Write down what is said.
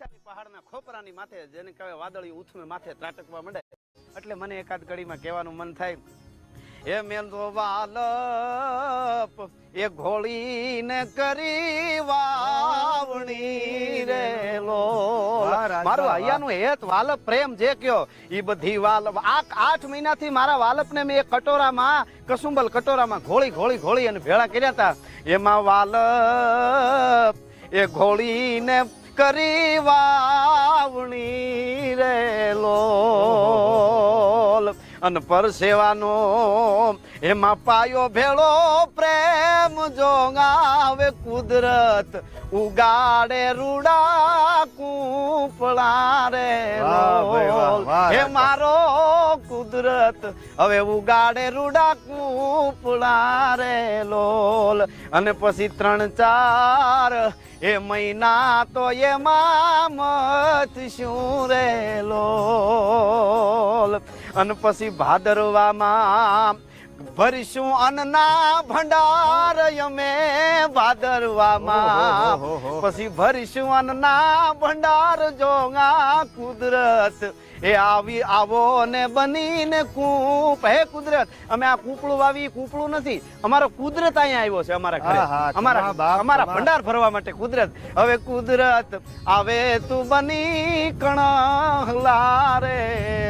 ડીસાની પહાડના ખોપરાની માથે જેને કહેવાય વાદળી ઉથમે માથે ત્રાટકવા માંડે. એટલે મને એકાદ ઘડીમાં કહેવાનું મન થાય એ મેંદો વાલપ એ ઘોળીને કરી વાવણી રે લો મારું. અહીંયાનું હેત વાલપ પ્રેમ જે કયો એ બધી વાલપ આ આઠ મહિનાથી મારા વાલપને મેં કટોરામાં કસુંબલ કટોરામાં ઘોળી ઘોળી ઘોળી અને ભેળા કર્યા હતા એમાં વાલપ એ ઘોળીને કરી વાવણી રે લોલ અને પરસેવાનો એમાં પાયો ભેળો પ્રેમ જોગાવે કુદરત ઉગાડે રૂડા કૂપળા રે લોલ. હે. મારો કુદરત હવે ઉગાડે રૂડા કૂપળા રે લોલ. અને પછી ત્રણ ચાર. એ મહિના તો એમાં મત શું રે લોલ? અને પછી ભાદરવામાં ભરીશું અન્નના ભંડાર. અમે ભાદરવામાં પછી ભરીશું ના ભંડાર જોગા કુદરત. એ આવી આવો ને બનીને કૂપ. હે કુદરત અમે આ કૂપળું વાવી કૂપળું નથી. અમારો કુદરત અહીંયા આવ્યો છે અમારા ઘરે. અમારા અમારા ભંડાર ભરવા માટે કુદરત. હવે કુદરત આવે તું બની કણ રે લો